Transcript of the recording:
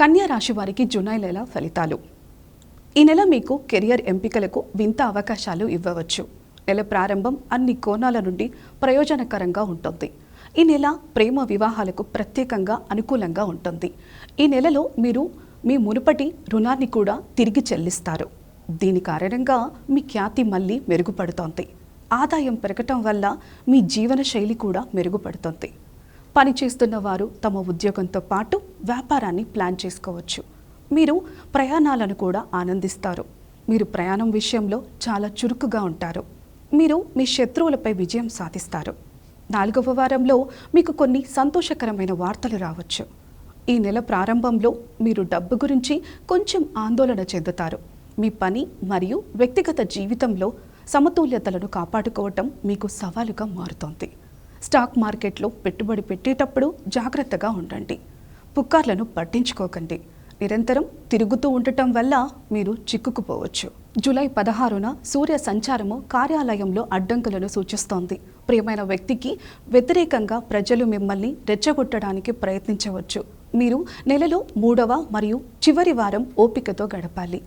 కన్యా రాశి వారికి జులై నెల ఫలితాలు. ఈ నెల మీకు కెరియర్ ఎంపికలకు వింత అవకాశాలు ఇవ్వవచ్చు. నెల ప్రారంభం అన్ని కోణాల నుండి ప్రయోజనకరంగా ఉంటుంది. ఈ నెల ప్రేమ వివాహాలకు ప్రత్యేకంగా అనుకూలంగా ఉంటుంది. ఈ నెలలో మీరు మీ మునుపటి రుణాన్ని కూడా తిరిగి చెల్లిస్తారు. దీని కారణంగా మీ ఖ్యాతి మళ్ళీ మెరుగుపడుతోంది. ఆదాయం పెరగటం వల్ల మీ జీవన శైలి కూడా మెరుగుపడుతుంది. పనిచేస్తున్న వారు తమ ఉద్యోగంతో పాటు వ్యాపారాన్ని ప్లాన్ చేసుకోవచ్చు. మీరు ప్రయాణాలను కూడా ఆనందిస్తారు. మీరు ప్రయాణం విషయంలో చాలా చురుకుగా ఉంటారు. మీరు మీ శత్రువులపై విజయం సాధిస్తారు. నాలుగవ వారంలో మీకు కొన్ని సంతోషకరమైన వార్తలు రావచ్చు. ఈ నెల ప్రారంభంలో మీరు డబ్బు గురించి కొంచెం ఆందోళన చెందుతారు. మీ పని మరియు వ్యక్తిగత జీవితంలో సమతుల్యతలను కాపాడుకోవటం మీకు సవాలుగా మారుతోంది. స్టాక్ మార్కెట్లో పెట్టుబడి పెట్టేటప్పుడు జాగ్రత్తగా ఉండండి. పుకార్లను పట్టించుకోకండి. నిరంతరం తిరుగుతూ ఉండటం వల్ల మీరు చిక్కుకుపోవచ్చు. జూలై పదహారున సూర్య సంచారము కార్యాలయంలో అడ్డంకులను సూచిస్తోంది. ప్రియమైన వ్యక్తికి వ్యతిరేకంగా ప్రజలు మిమ్మల్ని రెచ్చగొట్టడానికి ప్రయత్నించవచ్చు. మీరు నెలలో మూడవ మరియు చివరి వారం ఓపికతో గడపాలి.